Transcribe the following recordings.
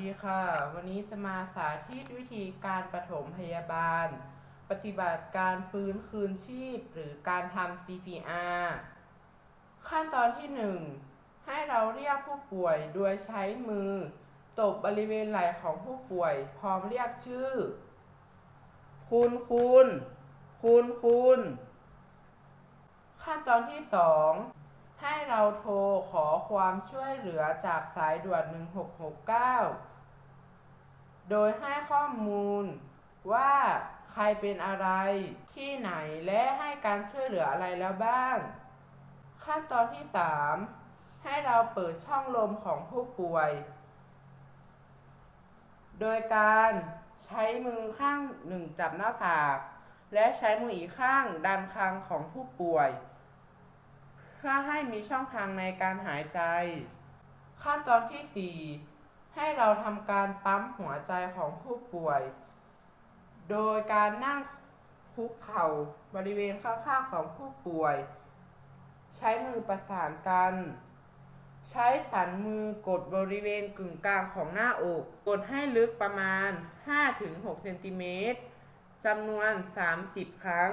ดีค่ะ วันนี้จะมาสาธิตวิธีการปฐมพยาบาล ปฏิบัติการฟื้นคืนชีพ หรือการทำ CPR ขั้นตอนที่ 1 ให้เราเรียกผู้ป่วยโดยใช้มือ ตบบริเวณไหล่ของผู้ป่วย พร้อมเรียกชื่อ คุณคุณ คุณคุณ ขั้นตอนที่ 2 ให้เราโทรขอความช่วยเหลือจากสายด่วน 1669 โดยให้ข้อมูลว่าใครเป็นอะไร ที่ไหนและให้การช่วยเหลืออะไรแล้วบ้าง ขั้นตอนที่ 3 ให้เราเปิดช่องลมของผู้ป่วย โดยการใช้มือข้างหนึ่งจับหน้าผาก และใช้มืออีกข้างดันคางของผู้ป่วย พื่อให้มีช่องทางในการหายใจ ขั้นตอนที่ 4 ให้เราทำการปั๊มหัวใจของผู้ป่วย โดยการนั่งคุกเข่าบริเวณข้างๆของผู้ป่วย ใช้มือประสานกัน ใช้สันมือกดบริเวณกึ่งกลางของหน้าอก กดให้ลึกประมาณ 5-6เซนติเมตรจำนวน 30 ครั้ง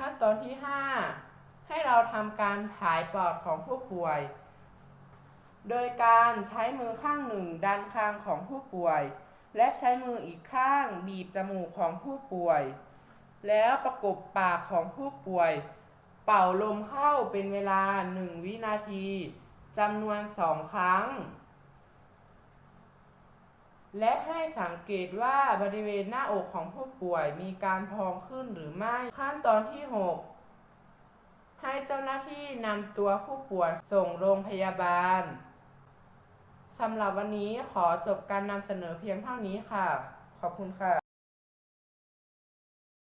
ขั้นตอนที่ 5 ให้เราทำการผายปอดของผู้ป่วย โดยการใช้มือข้างหนึ่งดันคางของผู้ป่วย และใช้มืออีกข้างบีบจมูกของผู้ป่วย แล้วประกบปากของผู้ป่วย เป่าลมเข้าเป็นเวลา 1 วินาทีจำนวน 2 ครั้ง และให้สังเกตว่าบริเวณหน้าอกของผู้ป่วยมีการพองขึ้นหรือไม่ ขั้นตอนที่ 6 ให้เจ้าหน้าที่นำตัวผู้ป่วยส่งโรงพยาบาลสำหรับวันนี้ขอจบการนำเสนอเพียงเท่านี้ค่ะ ขอบคุณค่ะ